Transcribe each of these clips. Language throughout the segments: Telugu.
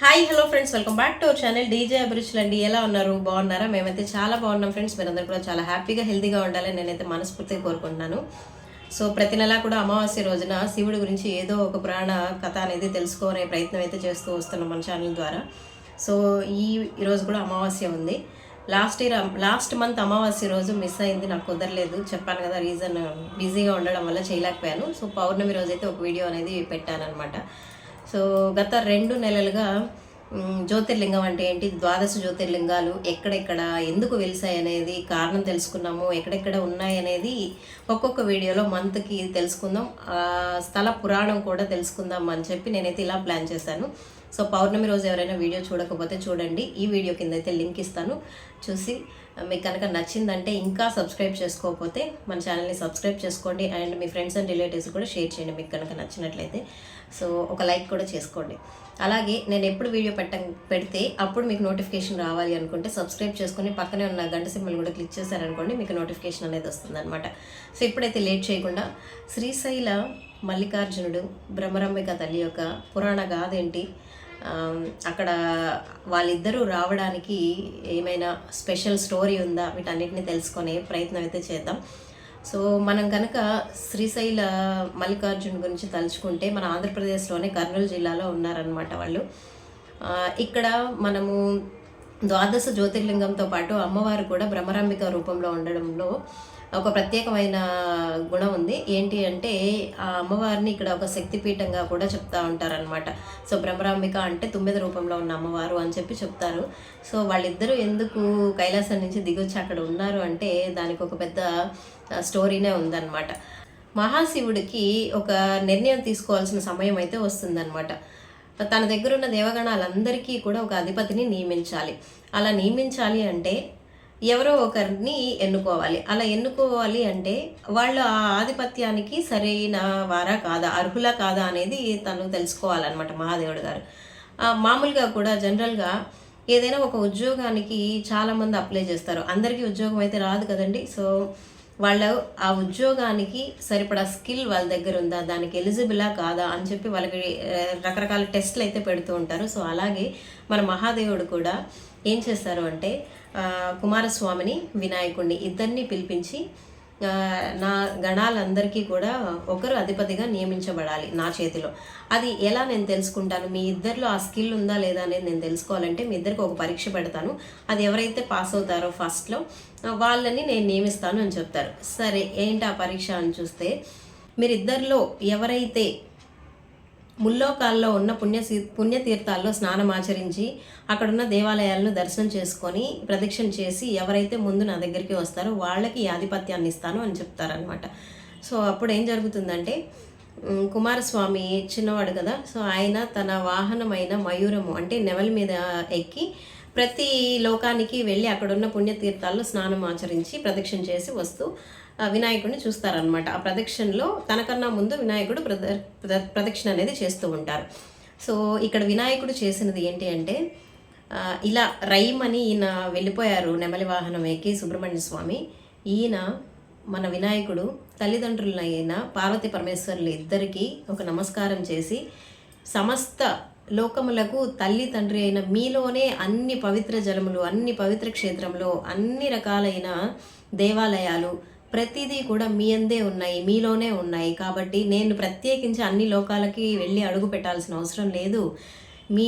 Hi hello friends welcome back to our channel DJ అభిరుచులు అండి ఎలా ఉన్నారు? బాగున్నారా? మేమైతే చాలా బాగున్నాం ఫ్రెండ్స్ మీరందరూ కూడా చాలా హ్యాపీగా హెల్తీగా ఉండాలని నేనైతే మనస్ఫూర్తిగా కోరుకుంటున్నాను. సో ప్రతి నెలా కూడా అమావాస్య రోజున శివుడి గురించి ఏదో ఒక పురాణ కథ అనేది తెలుసుకునే ప్రయత్నం అయితే చేస్తూ వస్తున్నాం మన ఛానల్ ద్వారా. సో ఈ ఈరోజు కూడా అమావాస్య ఉంది. లాస్ట్ ఇయర్ లాస్ట్ మంత్ అమావాస్య రోజు మిస్ అయింది. నాకు కుదరలేదు. చెప్పాను కదా రీజన్ బిజీగా ఉండడం వల్ల చేయలేకపోయాను. సో పౌర్ణమి రోజు అయితే ఒక వీడియో అనేది పెట్టాను అనమాట సో గత రెండు నెలలుగా జ్యోతిర్లింగం అంటే ఏంటి? ద్వాదశ జ్యోతిర్లింగాలు ఎక్కడెక్కడ ఎందుకు వెలిసాయి అనేది కారణం తెలుసుకున్నాము ఎక్కడెక్కడ ఉన్నాయి అనేది ఒక్కొక్క వీడియోలో మంత్కి తెలుసుకుందాం. స్థల పురాణం కూడా తెలుసుకుందాం అని చెప్పి నేనైతే ఇలా ప్లాన్ చేశాను. సో పౌర్ణమి రోజు ఎవరైనా వీడియో చూడకపోతే చూడండి. ఈ వీడియో కింద అయితే లింక్ ఇస్తాను. చూసి మీకు కనుక నచ్చిందంటే ఇంకా సబ్స్క్రైబ్ చేసుకోకపోతే మన ఛానల్ని సబ్స్క్రైబ్ చేసుకోండి. అండ్ మీ ఫ్రెండ్స్ అండ్ రిలేటివ్స్ కూడా షేర్ చేయండి. మీకు కనుక నచ్చినట్లయితే. సో ఒక లైక్ కూడా చేసుకోండి. అలాగే నేను ఎప్పుడు వీడియో పెట్ట పెడితే అప్పుడు మీకు నోటిఫికేషన్ రావాలి అనుకుంటే సబ్స్క్రైబ్ చేసుకుని పక్కనే ఉన్న గంట సింబల్ కూడా క్లిక్ చేశారనుకోండి మీకు నోటిఫికేషన్ అనేది వస్తుంది అనమాట సో ఇప్పుడైతే లేట్ చేయకుండా శ్రీశైల మల్లికార్జునుడు బ్రహ్మరంబిక తల్లి యొక్క పురాణ గాథ ఏంటి? అక్కడ వాళ్ళిద్దరూ రావడానికి ఏమైనా స్పెషల్ స్టోరీ ఉందా? వీటన్నిటిని తెలుసుకునే ప్రయత్నం అయితే చేద్దాం. సో మనం కనుక శ్రీశైల మల్లికార్జున్ గురించి తలుచుకుంటే మన ఆంధ్రప్రదేశ్లోనే కర్నూలు జిల్లాలో ఉన్నారనమాట వాళ్ళు. ఇక్కడ మనము ద్వాదశ జ్యోతిర్లింగంతో పాటు అమ్మవారు కూడా బ్రహ్మరాంబిక రూపంలో ఉండడంలో ఒక ప్రత్యేకమైన గుణం ఉంది. ఏంటి అంటే ఆ అమ్మవారిని ఇక్కడ ఒక శక్తిపీఠంగా కూడా చెప్తా ఉంటారనమాట సో బ్రహ్మరాంబిక అంటే తుమ్మిద రూపంలో ఉన్న అమ్మవారు అని చెప్పి చెప్తారు. సో వాళ్ళిద్దరూ ఎందుకు కైలాసం నుంచి దిగొచ్చి అక్కడ ఉన్నారు అంటే దానికి ఒక పెద్ద స్టోరీనే ఉందన్నమాట. మహాశివుడికి ఒక నిర్ణయం తీసుకోవాల్సిన సమయం అయితే వస్తుందన్నమాట. తన దగ్గర ఉన్న దేవగణాలందరికీ కూడా ఒక అధిపతిని నియమించాలి. అలా నియమించాలి అంటే ఎవరో ఒకరిని ఎన్నుకోవాలి. అలా ఎన్నుకోవాలి అంటే వాళ్ళు ఆ ఆధిపత్యానికి సరైన వారా కాదా అర్హులా కాదా అనేది తను తెలుసుకోవాలన్నమాట మహాదేవుడు గారు. మామూలుగా కూడా జనరల్గా ఏదైనా ఒక ఉద్యోగానికి చాలామంది అప్లై చేస్తారు. అందరికీ ఉద్యోగం అయితే రాదు కదండి. సో వాళ్ళు ఆ ఉద్యోగానికి సరిపడా స్కిల్ వాళ్ళ దగ్గర ఉందా దానికి ఎలిజిబులా కాదా అని చెప్పి వాళ్ళకి రకరకాల టెస్ట్లు అయితే పెడుతూ ఉంటారు. సో అలాగే మన మహాదేవుడు కూడా ఏం చేస్తారు అంటే కుమారస్వామిని వినాయకుడిని ఇద్దరిని పిలిపించి నా గణాలందరికీ కూడా ఒకరు అధిపతిగా నియమించబడాలి నా చేతిలో. అది ఎలా నేను తెలుసుకుంటాను? మీ ఇద్దరిలో ఆ స్కిల్ ఉందా లేదా అనేది నేను తెలుసుకోవాలంటే మీ ఇద్దరికి ఒక పరీక్ష పెడతాను. అది ఎవరైతే పాస్ అవుతారో ఫస్ట్లో వాళ్ళని నేను నియమిస్తాను అని చెప్తారు. సరే ఏంటి ఆ పరీక్ష అని చూస్తే మీరిద్దరిలో ఎవరైతే ముల్లోకాల్లో ఉన్న పుణ్య పుణ్యతీర్థాల్లో స్నానం ఆచరించి అక్కడున్న దేవాలయాలను దర్శనం చేసుకొని ప్రదక్షిణ చేసి ఎవరైతే ముందు నా దగ్గరికి వస్తారో వాళ్ళకి ఈ ఆధిపత్యాన్ని ఇస్తాను అని చెప్తారనమాట సో అప్పుడు ఏం జరుగుతుందంటే కుమారస్వామి చిన్నవాడు కదా సో ఆయన తన వాహనమైన మయూరము అంటే నెవల మీద ఎక్కి ప్రతి లోకానికి వెళ్ళి అక్కడున్న పుణ్యతీర్థాల్లో స్నానం ఆచరించి ప్రదక్షిణ చేసి వస్తూ ఆ వినాయకుడిని చూస్తారనమాట ఆ ప్రదక్షిణలో తనకన్నా ముందు వినాయకుడు ప్రద ప్రదక్షిణ అనేది చేస్తూ ఉంటారు. సో ఇక్కడ వినాయకుడు చేసినది ఏంటి అంటే ఇలా రైమ్ అని ఈయన వెళ్ళిపోయారు నెమలి వాహనం ఎక్కి సుబ్రహ్మణ్య స్వామి. ఈయన మన వినాయకుడు తల్లిదండ్రులైన పార్వతీ పరమేశ్వరులు ఇద్దరికీ ఒక నమస్కారం చేసి సమస్త లోకములకు తల్లి తండ్రి అయిన మీలోనే అన్ని పవిత్ర జలములు అన్ని పవిత్ర క్షేత్రంలో అన్ని రకాలైన దేవాలయాలు ప్రతిదీ కూడా మీ అందే ఉన్నాయి మీలోనే ఉన్నాయి. కాబట్టి నేను ప్రత్యేకించి అన్ని లోకాలకి వెళ్ళి అడుగు పెట్టాల్సిన అవసరం లేదు. మీ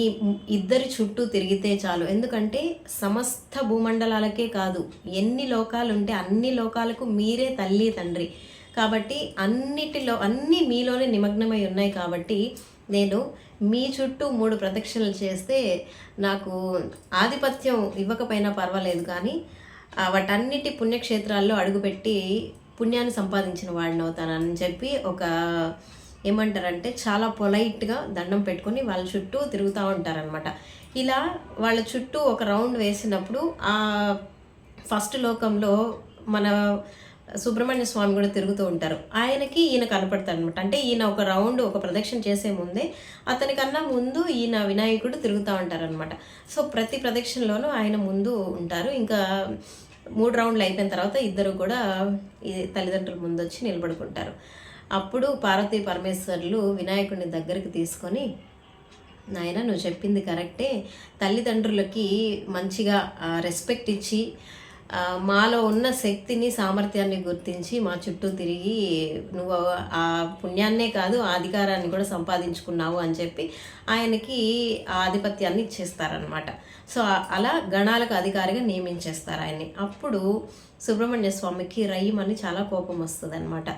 ఇద్దరి చుట్టూ తిరిగితే చాలు. ఎందుకంటే సమస్త భూమండలాలకే కాదు ఎన్ని లోకాలు ఉంటే అన్ని లోకాలకు మీరే తల్లి తండ్రి. కాబట్టి అన్నిటిలో అన్నీ మీలోనే నిమగ్నమై ఉన్నాయి కాబట్టి నేను మీ చుట్టూ మూడు ప్రదక్షిణలు చేస్తే నాకు ఆధిపత్యం ఇవ్వకపోయినా పర్వాలేదు కానీ వాటన్నిటి పుణ్యక్షేత్రాల్లో అడుగుపెట్టి పుణ్యాన్ని సంపాదించిన వాడిని అవుతానని చెప్పి ఒక ఏమంటారంటే చాలా పొలైట్గా దండం పెట్టుకొని వాళ్ళ చుట్టూ తిరుగుతూ ఉంటారనమాట ఇలా వాళ్ళ చుట్టూ ఒక రౌండ్ వేసినప్పుడు ఆ ఫస్ట్ లోకంలో మన సుబ్రహ్మణ్య స్వామి కూడా తిరుగుతూ ఉంటారు. ఆయనకి ఈయన కనపడతాడు అనమాట అంటే ఈయన ఒక రౌండ్ ఒక ప్రదక్షిణ చేసే ముందే అతనికన్నా ముందు ఈయన వినాయకుడు తిరుగుతూ ఉంటారనమాట సో ప్రతి ప్రదక్షిణలోనూ ఆయన ముందు ఉంటారు. ఇంకా మూడు రౌండ్లు అయిపోయిన తర్వాత ఇద్దరు కూడా తల్లిదండ్రుల ముందు వచ్చి నిలబడుకుంటారు. అప్పుడు పార్వతీ పరమేశ్వర్లు వినాయకుడిని దగ్గరికి తీసుకొని నాయన నువ్వు చెప్పింది కరెక్టే. తల్లిదండ్రులకి మంచిగా రెస్పెక్ట్ ఇచ్చి మాలో ఉన్న శక్తిని సామర్థ్యాన్ని గుర్తించి మా చుట్టూ తిరిగి నువ్వు ఆ పుణ్యాన్నే కాదు ఆ అధికారాన్ని కూడా సంపాదించుకున్నావు అని చెప్పి ఆయనకి ఆ ఆధిపత్యాన్ని ఇచ్చేస్తారనమాట సో అలా గణాలకు అధికారిగా నియమించేస్తారు ఆయన్ని. అప్పుడు సుబ్రహ్మణ్య స్వామికి రయ్యమని చాలా కోపం వస్తుంది అనమాట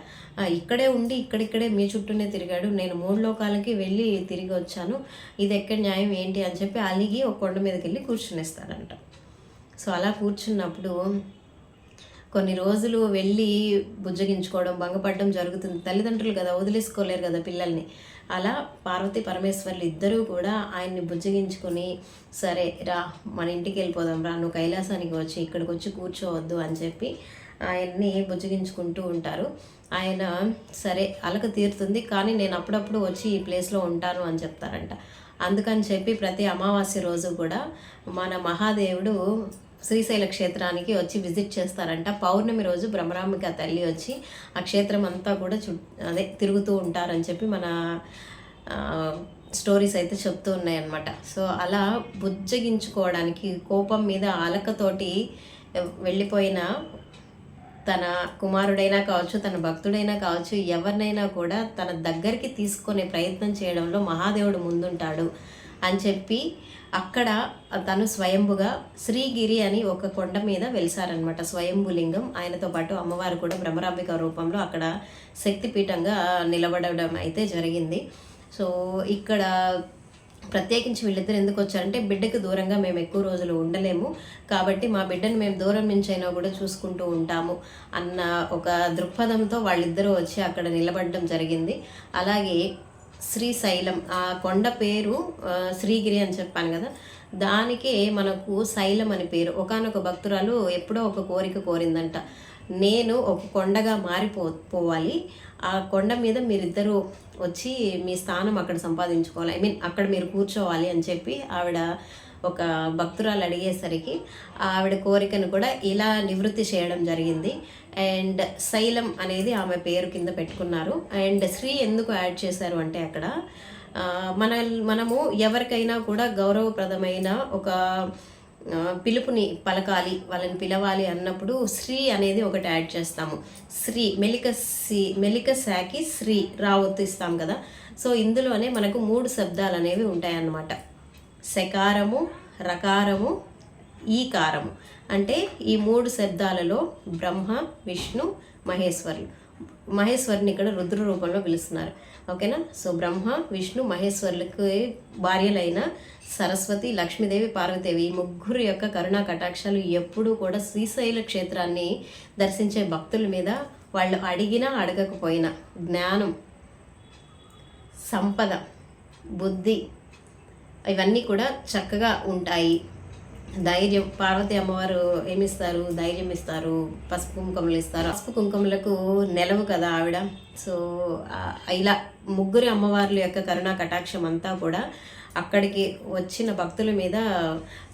ఇక్కడే ఉండి ఇక్కడిక్కడే మీ చుట్టూనే తిరిగాడు. నేను మూడు లోకాలకి వెళ్ళి తిరిగి వచ్చాను. ఇది ఎక్కడ న్యాయం ఏంటి అని చెప్పి అలిగి ఒక కొండ మీదకి వెళ్ళి కూర్చునేస్తాడంట. సో అలా కూర్చున్నప్పుడు కొన్ని రోజులు వెళ్ళి బుజ్జగించుకోవడం భంగపడడం జరుగుతుంది. తల్లిదండ్రులు కదా వదిలేసుకోలేరు కదా పిల్లల్ని. అలా పార్వతి పరమేశ్వర్లు ఇద్దరూ కూడా ఆయన్ని బుజ్జగించుకొని సరే రా మన ఇంటికి వెళ్ళిపోదాం రా నువ్వు కైలాసానికి వచ్చి ఇక్కడికి వచ్చి కూర్చోవద్దు అని చెప్పి ఆయన్ని బుజ్జగించుకుంటూ ఉంటారు. ఆయన సరే అలక తీరుతుంది కానీ నేను అప్పుడప్పుడు వచ్చి ఈ ప్లేస్లో ఉంటాను అని చెప్తారంట. అందుకని చెప్పి ప్రతి అమావాస్య రోజు కూడా మన మహాదేవుడు శ్రీశైల క్షేత్రానికి వచ్చి విజిట్ చేస్తారంట. పౌర్ణమి రోజు బ్రహ్మరాంబిక తల్లి వచ్చి ఆ క్షేత్రం అంతా కూడా చు అదే తిరుగుతూ ఉంటారని చెప్పి మన స్టోరీస్ అయితే చెప్తూ ఉన్నాయన్నమాట. సో అలా బుజ్జగించుకోవడానికి కోపం మీద ఆలకతోటి వెళ్ళిపోయిన తన కుమారుడైనా కావచ్చు తన భక్తుడైనా కావచ్చు ఎవరినైనా కూడా తన దగ్గరికి తీసుకునే ప్రయత్నం చేయడంలో మహాదేవుడు ముందుంటాడు. అని చెప్పి అక్కడ తను స్వయంభుగా శ్రీగిరి అని ఒక కొండ మీద వెలిసారనమాట స్వయంభులింగం ఆయనతో పాటు అమ్మవారు కూడా బ్రహ్మరాంబిక రూపంలో అక్కడ శక్తిపీఠంగా నిలబడడం అయితే జరిగింది. సో ఇక్కడ ప్రత్యేకించి వీళ్ళిద్దరు ఎందుకు వచ్చారంటే బిడ్డకు దూరంగా మేము ఎక్కువ రోజులు ఉండలేము. కాబట్టి మా బిడ్డను మేము దూరం నుంచి అయినా కూడా చూసుకుంటూ ఉంటాము అన్న ఒక దృక్పథంతో వాళ్ళిద్దరూ వచ్చి అక్కడ నిలబడడం జరిగింది. అలాగే శ్రీశైలం. ఆ కొండ పేరు శ్రీగిరి అని చెప్పాను కదా. దానికే మనకు శైలం అని పేరు. ఒకానొక భక్తురాలు ఎప్పుడో ఒక కోరిక కోరిందంట. నేను ఒక కొండగా మారిపో పోవాలి. ఆ కొండ మీద మీరిద్దరూ వచ్చి మీ స్థానం అక్కడ సంపాదించుకోవాలి. ఐ మీన్ అక్కడ మీరు కూర్చోవాలి అని చెప్పి ఆవిడ ఒక భక్తురాలు అడిగేసరికి ఆవిడ కోరికను కూడా ఇలా నివృత్తి చేయడం జరిగింది. అండ్ శైలం అనేది ఆమె పేరు కింద పెట్టుకున్నారు. అండ్ శ్రీ ఎందుకు యాడ్ చేశారు అంటే అక్కడ మన మనము ఎవరికైనా కూడా గౌరవప్రదమైన ఒక పిలుపుని పలకాలి వాళ్ళని పిలవాలి అన్నప్పుడు శ్రీ అనేది ఒకటి యాడ్ చేస్తాము. శ్రీ మెలిక సి మెలిక శాకి శ్రీ రావత్తు ఇస్తాం కదా. సో ఇందులోనే మనకు మూడు శబ్దాలు అనేవి ఉంటాయన్నమాట. శకారము రకారము ఈ కారము. అంటే ఈ మూడు శబ్దాలలో బ్రహ్మ విష్ణు మహేశ్వరులు. మహేశ్వరుని ఇక్కడ రుద్ర రూపంలో పిలుస్తున్నారు. ఓకేనా? సో బ్రహ్మ విష్ణు మహేశ్వరులకు భార్యలైన సరస్వతి లక్ష్మీదేవి పార్వతీదేవి ఈ ముగ్గురు యొక్క కరుణా కటాక్షాలు ఎప్పుడూ కూడా శ్రీశైల క్షేత్రాన్ని దర్శించే భక్తుల మీద వాళ్ళు అడిగినా అడగకపోయినా జ్ఞానం సంపద బుద్ధి ఇవన్నీ కూడా చక్కగా ఉంటాయి. ధైర్యం పార్వతి అమ్మవారు ఏమిస్తారు? ధైర్యం ఇస్తారు పసుపు కుంకుమలు ఇస్తారు. పసుపు కుంకుమలకు నెలవు కదా ఆవిడ. సో ఇలా ముగ్గురి అమ్మవార్ల యొక్క కరుణా కటాక్షం అంతా కూడా అక్కడికి వచ్చిన భక్తుల మీద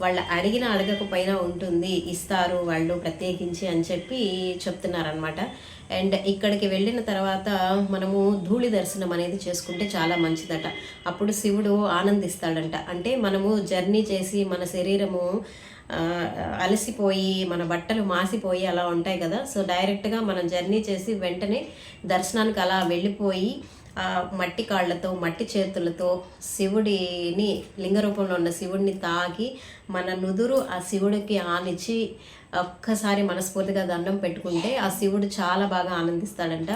వాళ్ళ అడిగిన అడగకపోయినా ఉంటుంది ఇస్తారు వాళ్ళు ప్రత్యేకించి అని చెప్పి చెప్తున్నారనమాట అండ్ ఇక్కడికి వెళ్ళిన తర్వాత మనము ధూళి దర్శనం అనేది చేసుకుంటే చాలా మంచిదట. అప్పుడు శివుడు ఆనందిస్తాడంట. అంటే మనము జర్నీ చేసి మన శరీరము అలసిపోయి మన బట్టలు మాసిపోయి అలా ఉంటాయి కదా. సో డైరెక్ట్గా మనం జర్నీ చేసి వెంటనే దర్శనానికి అలా వెళ్ళిపోయి మట్టి కాళ్ళతో మట్టి చేతులతో శివుడిని లింగ రూపంలో ఉన్న శివుడిని తాకి మన నుదురు ఆ శివుడికి ఆనిచ్చి ఒక్కసారి మనస్ఫూర్తిగా దండం పెట్టుకుంటే ఆ శివుడు చాలా బాగా ఆనందిస్తాడంట.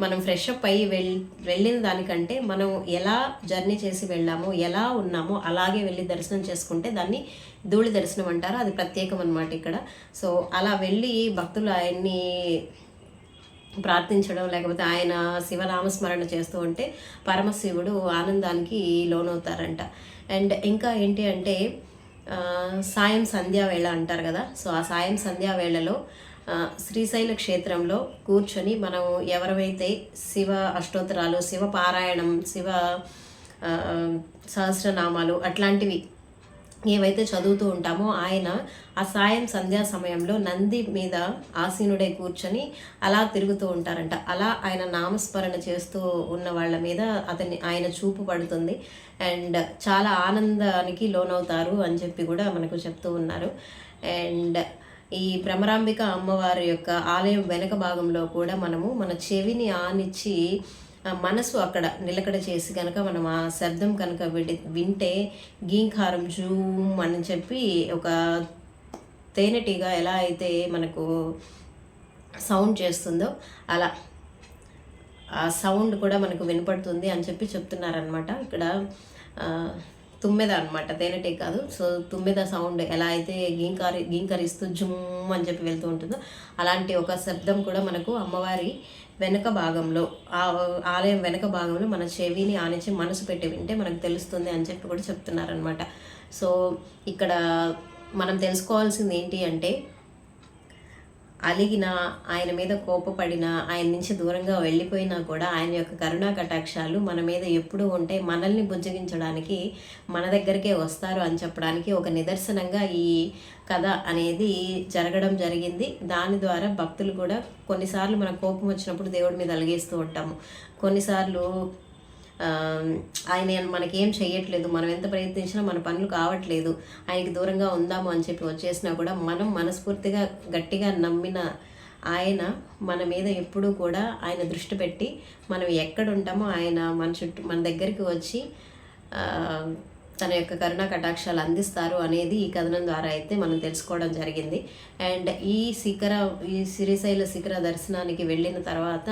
మనం ఫ్రెష్ అప్ అయ్యి వెళ్ వెళ్ళిన దానికంటే మనం ఎలా జర్నీ చేసి వెళ్ళామో ఎలా ఉన్నామో అలాగే వెళ్ళి దర్శనం చేసుకుంటే దాన్ని ధూళి దర్శనం అంటారు. అది ప్రత్యేకం అనమాట ఇక్కడ. సో అలా వెళ్ళి భక్తులు ఆయన్ని ప్రార్థించడం లేకపోతే ఆయన శివనామస్మరణ చేస్తూ ఉంటే పరమశివుడు ఆనందానికి లోనవుతారంట. అండ్ ఇంకా ఏంటి అంటే సాయం సంధ్యా వేళ అంటారు కదా. సో ఆ సాయం సంధ్యా వేళలో శ్రీశైల క్షేత్రంలో కూర్చొని మనం ఎవరైతే శివ అష్టోత్తరాలు శివ పారాయణం శివ సహస్రనామాలు అట్లాంటివి ఏవైతే చదువుతూ ఉంటామో ఆయన ఆ సాయం సంధ్యా సమయంలో నంది మీద ఆసీనుడై కూర్చొని అలా తిరుగుతూ ఉంటారంట. అలా ఆయన నామస్మరణ చేస్తూ ఉన్న వాళ్ళ మీద అతని ఆయన చూపు పడుతుంది. అండ్ చాలా ఆనందానికి లోనవుతారు అని చెప్పి కూడా మనకు చెప్తూ ఉన్నారు. అండ్ ఈ భ్రమరాంబిక అమ్మవారి యొక్క ఆలయం వెనక భాగంలో కూడా మనము మన చెవిని ఆనిచ్చి మనసు అక్కడ నిలకడ చేసి కనుక మనం ఆ శబ్దం కనుక విడి వింటే గీంకారం జూమ్ అని చెప్పి ఒక తేనెటీగ ఎలా అయితే మనకు సౌండ్ చేస్తుందో అలా. ఆ సౌండ్ కూడా మనకు వినపడుతుంది అని చెప్పి చెప్తున్నారనమాట ఇక్కడ తుమ్మెద అనమాట తేనెటీగ కాదు. సో తుమ్మెద సౌండ్ ఎలా అయితే గీంకారి గీంకరిస్తూ జుమ్ అని చెప్పి వెళ్తూ ఉంటుందో అలాంటి ఒక శబ్దం కూడా మనకు అమ్మవారి వెనక భాగంలో ఆ ఆలయం వెనక భాగంలో మన చెవిని ఆనించి మనసు పెట్టి వింటే మనకు తెలుస్తుంది అని చెప్పి కూడా చెప్తున్నారనమాట సో ఇక్కడ మనం తెలుసుకోవాల్సింది ఏంటి అంటే అలిగిన ఆయన మీద కోపపడిన ఆయన నుంచి దూరంగా వెళ్ళిపోయినా కూడా ఆయన యొక్క కరుణా కటాక్షాలు మన మీద ఎప్పుడూ ఉంటే మనల్ని బుజ్జగించడానికి మన దగ్గరికే వస్తారు అని చెప్పడానికి ఒక నిదర్శనంగా ఈ కథ అనేది జరగడం జరిగింది. దాని ద్వారా భక్తులు కూడా కొన్నిసార్లు మన కోపం వచ్చినప్పుడు దేవుడి మీద అలిగేస్తూ ఉంటాము. కొన్నిసార్లు ఆయన మనకేం చేయట్లేదు మనం ఎంత ప్రయత్నించినా మన పనులు కావట్లేదు ఆయనకి దూరంగా ఉందాము అని చెప్పి వచ్చేసినా కూడా మనం మనస్ఫూర్తిగా గట్టిగా నమ్మిన ఆయన మన మీద ఎప్పుడూ కూడా ఆయన దృష్టి పెట్టి మనం ఎక్కడ ఉంటామో ఆయన మన చుట్టూ మన దగ్గరికి వచ్చి తన యొక్క కరుణా కటాక్షాలు అందిస్తారు అనేది ఈ కథనం ద్వారా అయితే మనం తెలుసుకోవడం జరిగింది. అండ్ ఈ శిఖర ఈ సిరిశైల శిఖర దర్శనానికి వెళ్ళిన తర్వాత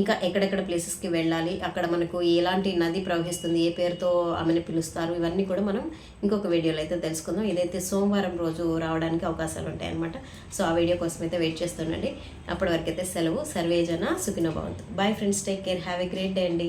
ఇంకా ఎక్కడెక్కడ ప్లేసెస్కి వెళ్ళాలి అక్కడ మనకు ఎలాంటి నది ప్రవహిస్తుంది ఏ పేరుతో ఆమెను పిలుస్తారు ఇవన్నీ కూడా మనం ఇంకొక వీడియోలో అయితే తెలుసుకుందాం. ఇదైతే సోమవారం రోజు రావడానికి అవకాశాలు ఉంటాయి అనమాట సో ఆ వీడియో కోసం అయితే వెయిట్ చేస్తుండండి. అప్పటి వరకు అయితే సెలవు. సర్వేజన సుఖినో భవంతు. Bye friends take care have a great day అండి.